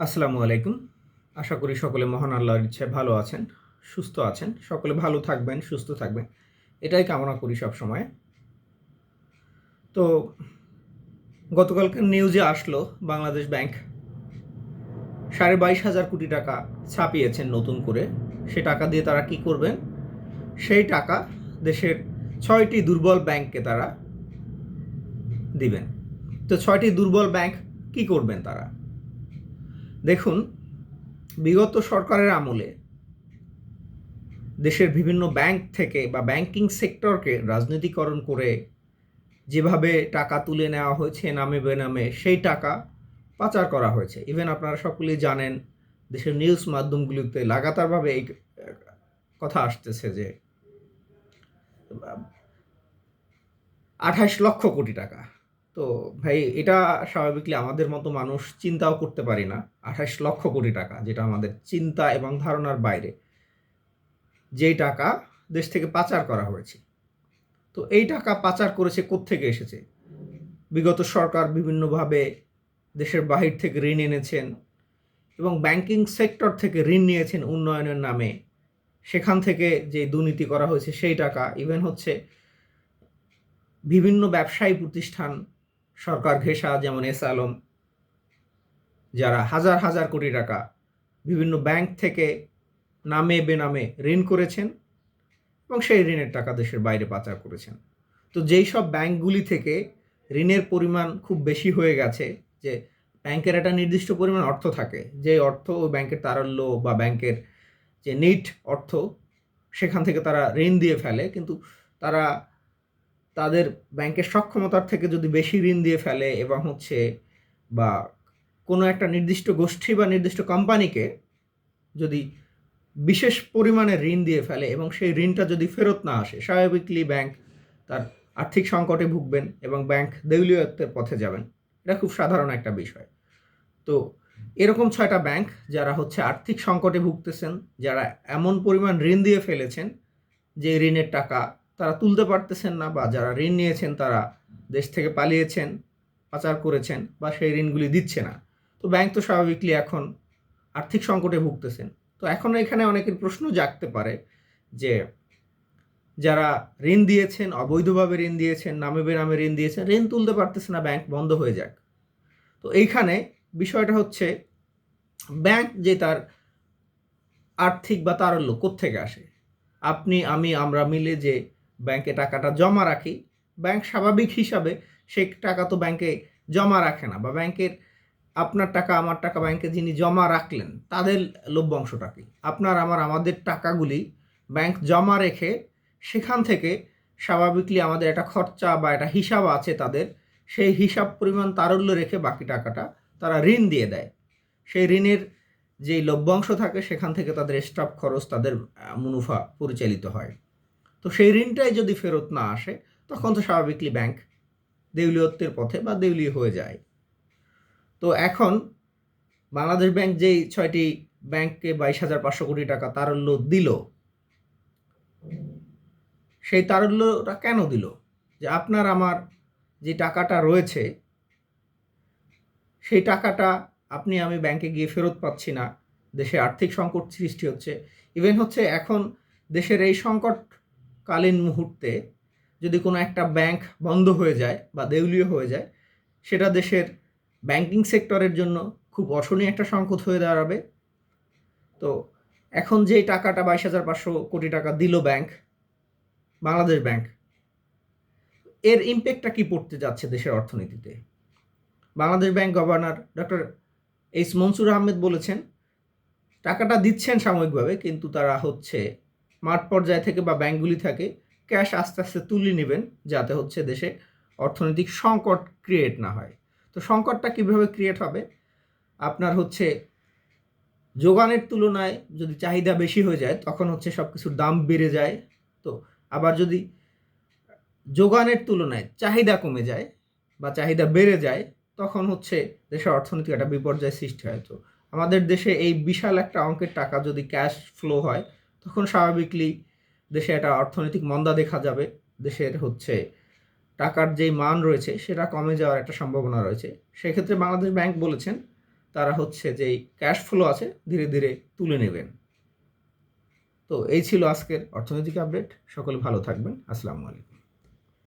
আসসালামু আলাইকুম। আশা করি সকলে মহান আল্লাহর ইচ্ছায় ভালো আছেন, সুস্থ আছেন। সকলে ভালো থাকবেন, সুস্থ থাকবেন। এটাই কামনা করি সব সময় তো গতকালকার নিউজে আসলো, বাংলাদেশ ব্যাংক সাড়ে বাইশ হাজার কোটি টাকা ছাপিয়েছেন নতুন করে। সে টাকা দিয়ে তারা কি করবেন? সেই টাকা দেশের ছয়টি দুর্বল ব্যাংককে তারা দিবেন। তো ছয়টি দুর্বল ব্যাংক কি করবেন তারা? দেখুন, বিগত সরকারের আমলে দেশের বিভিন্ন ব্যাংক থেকে বা ব্যাংকিং সেক্টরকে রাজনীতিকরণ করে যেভাবে টাকা তুলে নেওয়া হয়েছে নামে বেনামে, সেই টাকা পাচার করা হয়েছে। ইভেন আপনারা সকলেই জানেন, দেশের নিউজ মাধ্যমগুলিতে লাগাতারভাবে এই কথা আসতেছে যে, আঠাশ লক্ষ কোটি টাকা। তো ভাই, এটা স্বাভাবিকলি আমাদের মতো মানুষ চিন্তাও করতে পারি না। আঠাশ লক্ষ কোটি টাকা, যেটা আমাদের চিন্তা এবং ধারণার বাইরে। যেই টাকা দেশ থেকে পাচার করা হয়েছে। তো এই টাকা পাচার করেছে কোত্থেকে এসেছে? বিগত সরকার বিভিন্নভাবে দেশের বাহির থেকে ঋণ এনেছেন এবং ব্যাংকিং সেক্টর থেকে ঋণ নিয়েছেন উন্নয়নের নামে। সেখান থেকে যে দুর্নীতি করা হয়েছে সেই টাকা, ইভেন হচ্ছে বিভিন্ন ব্যবসায়ী প্রতিষ্ঠান সরকার ঘেঁষা যেমন এস আলম, যারা হাজার হাজার কোটি টাকা বিভিন্ন ব্যাংক থেকে নামে বেনামে ঋণ করেছেন এবং সেই ঋণের টাকা দেশের বাইরে পাচার করেছেন। তো যেই সব ব্যাংকগুলি থেকে ঋণের পরিমাণ খুব বেশি হয়ে গেছে, যে ব্যাংকের একটা নির্দিষ্ট পরিমাণ অর্থ থাকে যে অর্থ ওই ব্যাংকের তারল্য বা ব্যাংকের যে নিট অর্থ, সেখান থেকে তারা ঋণ দিয়ে ফেলে, কিন্তু তারা তাদের ব্যাংকের সক্ষমতার থেকে যদি বেশি ঋণ দিয়ে ফেলে এবং হচ্ছে বা কোনো একটা নির্দিষ্ট গোষ্ঠী বা নির্দিষ্ট কোম্পানিকে যদি বিশেষ পরিমাণে ঋণ দিয়ে ফেলে এবং সেই ঋণটা যদি ফেরত না আসে, স্বাভাবিকলি ব্যাংক তার আর্থিক সংকটে ভুগবেন এবং ব্যাংক দেউলিয়ত্বের পথে যাবেন। এটা খুব সাধারণ একটা বিষয়। তো এরকম ছয়টা ব্যাংক যারা হচ্ছে আর্থিক সংকটে ভুগতেছেন, যারা এমন পরিমাণ ঋণ দিয়ে ফেলেছেন যে ঋণের টাকা তারা তুলতে পারতেছেন না বা যারা ঋণ নিয়েছেন তারা দেশ থেকে পালিয়েছেন, পাচার করেছেন বা সেই ঋণগুলি দিচ্ছে না। তো ব্যাংক তো স্বাভাবিকলি এখন আর্থিক সংকটে ভুগতেছেন। তো এখন এখানে অনেকের প্রশ্ন জাগতে পারে যে যারা ঋণ দিয়েছেন, অবৈধভাবে ঋণ দিয়েছেন, নামে বেনামে ঋণ দিয়েছেন, ঋণ তুলতে পারতেছে না ব্যাংক বন্ধ হয়ে যাক। তো এইখানে বিষয়টা হচ্ছে ব্যাংক যে তার আর্থিক বা তারল্য কোত্থেকে আসে? আপনি, আমি, আমরা মিলে যে ব্যাংকে টাকাটা জমা রাখি। ব্যাংক স্বাভাবিক হিসাবে সে টাকা তো ব্যাংকে জমা রাখে না বা ব্যাংকের আপনার টাকা, আমার টাকা ব্যাংকে যিনি জমা রাখলেন, তাদের লভ্যাংশটা কি? আপনার, আমার, আমাদের টাকাগুলি ব্যাংক জমা রেখে সেখান থেকে স্বাভাবিকলি আমাদের একটা খরচা বা একটা হিসাব আছে তাদের, সেই হিসাব পরিমাণ তারল্য রেখে বাকি টাকাটা তারা ঋণ দিয়ে দেয়। সেই ঋণের যে লভ্যাংশ থাকে, সেখান থেকে তাদের স্টাফ খরচ তাদের মুনাফা পরিচালিত হয়। তো সেই ঋণটাই যদি ফেরত না আসে, তখন তো স্বাভাবিকলি ব্যাংক দেউলিয়ত্বের পথে বা দেউলিয়া হয়ে যায়। তো এখন বাংলাদেশ ব্যাংক যেই ছয়টি ব্যাংককে বাইশ হাজার পাঁচশো কোটি টাকা তারল্য দিল, সেই তারল্যটা কেন দিল? যে আপনার আমার যে টাকাটা রয়েছে, সেই টাকাটা আপনি আমি ব্যাংকে গিয়ে ফেরত পাচ্ছি না। দেশে আর্থিক সংকট সৃষ্টি হচ্ছে। ইভেন হচ্ছে এখন দেশের এই সংকটকালীন মুহূর্তে যদি কোনো একটা ব্যাংক বন্ধ হয়ে যায় বা দেউলীয় হয়ে যায়, সেটা দেশের ব্যাংকিং সেক্টরের জন্য খুব অশনীয় একটা সংকট হয়ে দাঁড়াবে। তো এখন যেই টাকাটা বাইশ হাজার পাঁচশো কোটি টাকা দিল ব্যাংক বাংলাদেশ ব্যাংক এর ইম্প্যাক্টটা কি পড়তে যাচ্ছে দেশের অর্থনীতিতে? Bangladesh bank governor doctor H Mansur Ahmed বলেছেন, টাকাটা দিচ্ছেন সাময়িকভাবে, কিন্তু তারা হচ্ছে মাঠ পর্যায় থেকে বা ব্যাংকগুলি থেকে ক্যাশ আস্তে আস্তে তুলে নেবেন যাতে হচ্ছে দেশে অর্থনৈতিক সংকট ক্রিয়েট না হয়। তো সংকটটা কীভাবে ক্রিয়েট হবে? আপনার হচ্ছে যোগানের তুলনায় যদি চাহিদা বেশি হয়ে যায়, তখন হচ্ছে সব কিছুর দাম বেড়ে যায়। তো আবার যদি যোগানের তুলনায় চাহিদা কমে যায় বা চাহিদা বেড়ে যায়, তখন হচ্ছে দেশের অর্থনৈতিক একটা বিপর্যয় সৃষ্টি হয়। তো আমাদের দেশে এই বিশাল একটা অঙ্কের টাকা যদি ক্যাশ ফ্লো হয় তখন স্বাভাবিকলি দেশে একটা অর্থনৈতিক মন্দা দেখা যাবে। দেশের হচ্ছে টাকার যেই মান রয়েছে, সেটা কমে যাওয়ার একটা সম্ভাবনা রয়েছে। সেক্ষেত্রে বাংলাদেশ ব্যাংক বলেছেন, তারা হচ্ছে যেই ক্যাশ ফ্লো আছে, ধীরে ধীরে তুলে নেবেন। তো এই ছিল আজকের অর্থনৈতিক আপডেট সকলে ভালো থাকবেন। আসসালামু আলাইকুম।